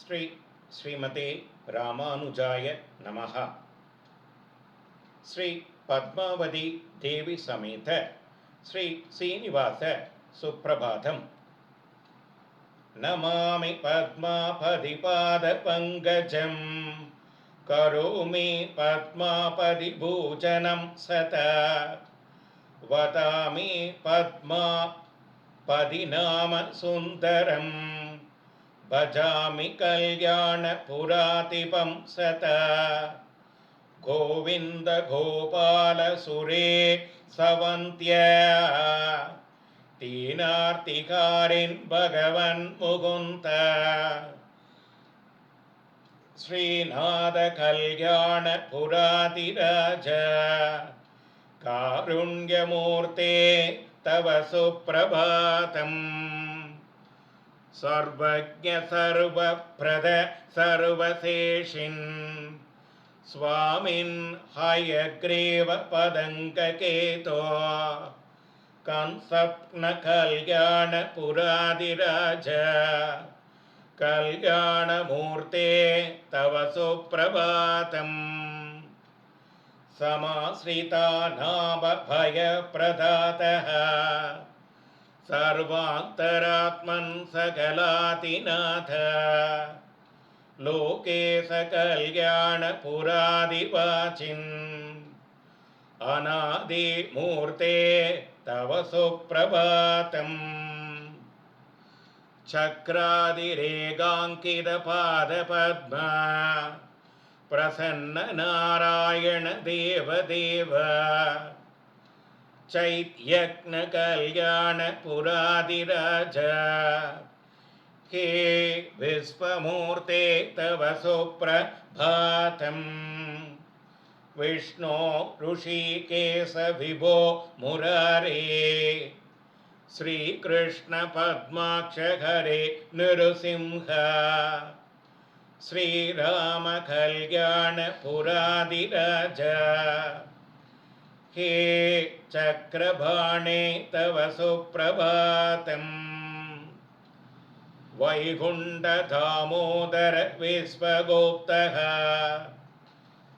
ஸ்ரீ ஸ்ரீமதே ராமானுஜாய நமः ஸ்ரீ பத்மாவதி தேவி சமேத ஸ்ரீ சீனிவாச சுப்பிரபாதம் நமாமி பத்மாபதிபாதபங்கஜம் கரோமி பத்மாபதிபூஜனம் சதா वदामि पद्मापदिनाम सुन्दरं भजामि कल्याणपुरातिपं सता गोविन्द गोपालसुरे सवन्त्य तीनार्तिकारिन् भगवन् मुकुन्द श्रीनाथकल्याणपुरातिराज कारुण्यमूर्ते तव सुप्रभातम् सर्वज्ञ सर्वप्रद सर्वशेषिन्। स्वामिन् हयग्रीव पदङ्ककेतो कंसप्नकल्याणपुरादिराज। कल्याणमूर्ते तव सुप्रभातम्। समाश्रिता नामभयप्रदातः सर्वान्तरात्मन् सकलातिनाथ। लोके सकल्याणपुरादिवाचिन्। अनादिमूर्ते तव सुप्रभातम्। चक्रादिरेगाङ्कितपादपद्मा। प्रसन्ननारायण देवदेव चैत्यज्ञकल्याणपुरादिराज हे विश्वमूर्ते तव सुप्रभातम्। विष्णो ऋषिकेश विभो मुरारे श्रीकृष्णपद्माक्ष हरे श्रीरामकल्याणपुरादिराज हे चक्रभाणे तव सुप्रभातम् वैकुण्ठदामोदर विश्वगोप्तः।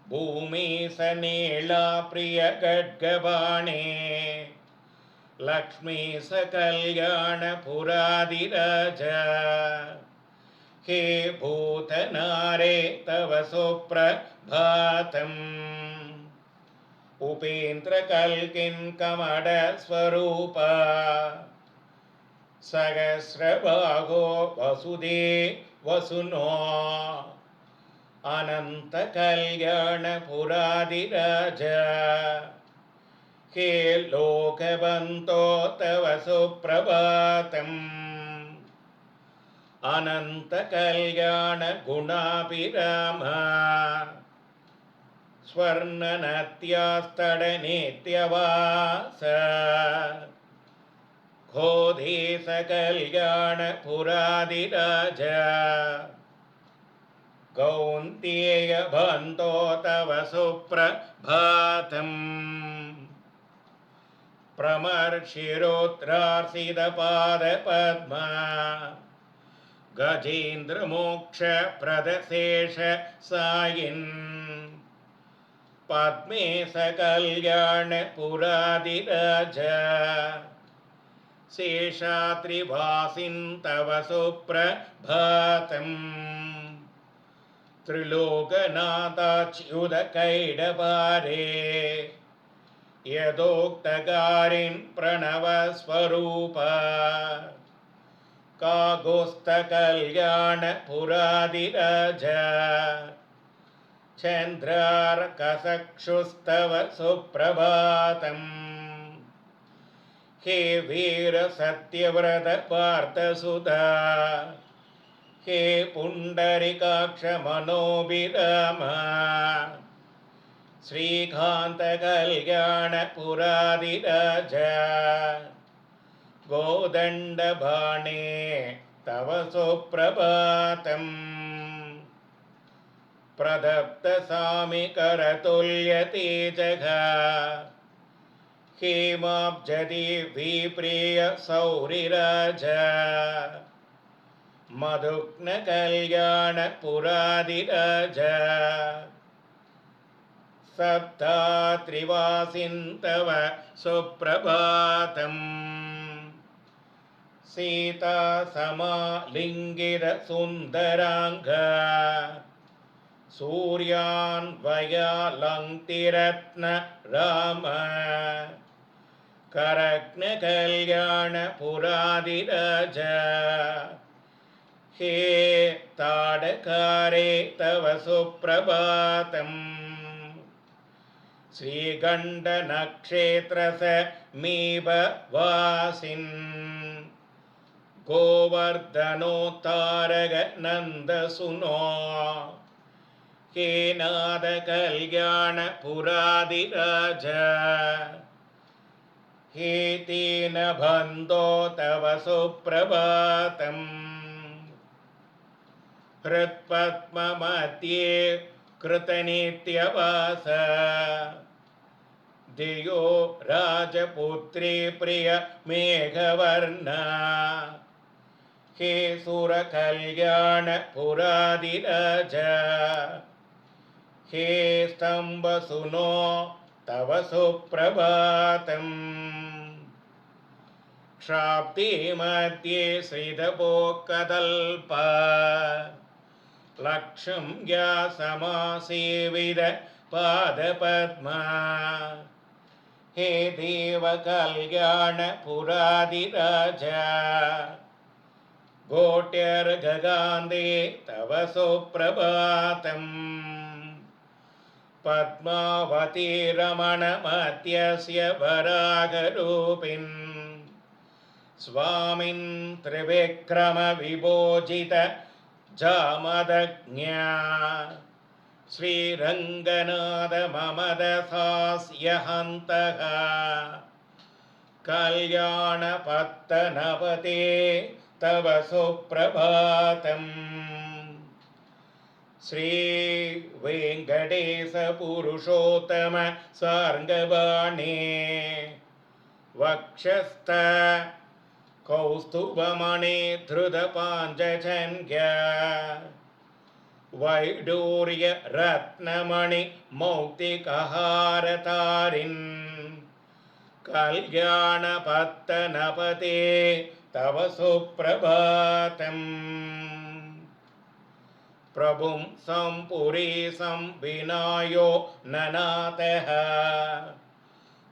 भूमिसनीला प्रियगड्गबाणे लक्ष्मीसकल्याणपुरादिराज हे भूतनारे तव सुप्रभातम्। उपेन्द्रकल्किन्कमडस्वरूप सहस्रबाहो वसुदे वसुनो अनन्तकल्याणपुरादिराज हे लोकबन्तो तव सुप्रभातम् अनन्तकल्याणगुणाभिराम स्वर्णनत्यास्तडनेत्यवास। घोधेशकल्याणपुरादिराज कौन्तेयबन्तो तव सुप्रभातम्। प्रमर्षिरोत्रार्सितपादपद्मा गजेन्द्रमोक्षप्रदशेष सायिन् पद्मे सकल्याणपुरादिराज शेषात्रिवासिन् तव सुप्रभातम्। त्रिलोकनाथाच्युतकैडपारे यदोक्तकारिन् प्रणवस्वरूप। कागोस्तकल्याणपुरादिराज चन्द्रार्कसक्षुस्तव सुप्रभातम्। हे वीरसत्यव्रत पार्थसुधा हे पुण्डरिकाक्षमनोभिराम श्रीकान्तकल्याणपुरादिराज गोदण्डबाणे तव सुप्रभातम् प्रदत्तसामिकरतुल्यतेजः हेमाब्जदि विप्रिय सौरिराज मधुग्नकल्याणपुरादिराज सप्तात्रिवासिन्तव सुप्रभातम् सीता समालिङ्गिरसुन्दराङ्ग சூர்யான் வயாலங்கிரத்ன ராம கரக்ன கல்யாண புராதிராஜ. ஹே தாடகாரே தவ சுப்பிரபாதம் ஸ்ரீகண்டநக்ஷேத்ரச மீப வாசின் கோவர்தனோ தாரக நந்தசுனோ. हे नादकल्याणपुरादिराज हे तेन बन्धो तव सुप्रभातम् हृत्पद्ममध्ये कृतनित्यवास। धियो राजपुत्री प्रिय मेघवर्ण। हे सुरकल्याणपुरादिराज हे स्तम्भसुनो तव सुप्रभातम् क्षाप्तिमध्ये श्रितपोकदल्प लक्ष्यं या समासेविद पादपद्मा। हे देवकल्याणपुरादिराज गोट्यर्गगान्धे तव सुप्रभातम् पद्मावती रमणमत्यस्य वरागरूपिन् स्वामिन् त्रिविक्रमविभोजित जामदज्ञा श्रीरङ्गनाथममदसास्यहन्तः कल्याणपत्तनपते तव सुप्रभातम् श्रीवेङ्कटेशपुरुषोत्तम सार्गवाणे वक्षस्थ कौस्तुभमणि धृतपाञ्चजन्य वैडूर्यरत्नमणि मौक्तिकहारतारिन् कल्याणपत्तनपते तव सुप्रभातम् प्रभुं सम्पुरीसं विनायो ननातः।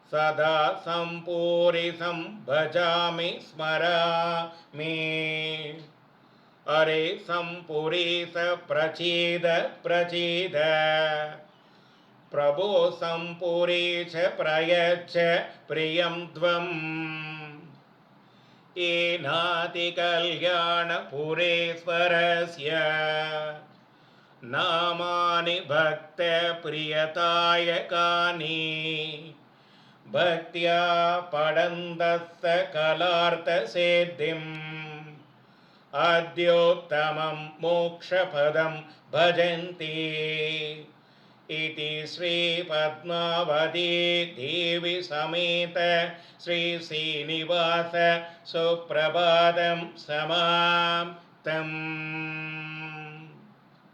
सदा सम्पूरिसं भजामि स्मरामि। अरे सम्पुरीस प्रचीद प्रचीद। प्रभो सम्पुरीच प्रयच्छ प्रियं त्वम्। एनातिकल्याणपुरेश्वरस्य नामानि भक्तप्रियतायकानि भक्त्या पडन्तस्य कलार्थसिद्धिम्। अद्योत्तमं मोक्षपदं भजन्ति। इति श्रीपद्मावती देवी समेत श्रीश्रीनिवास सुप्रभातं समाप्तम्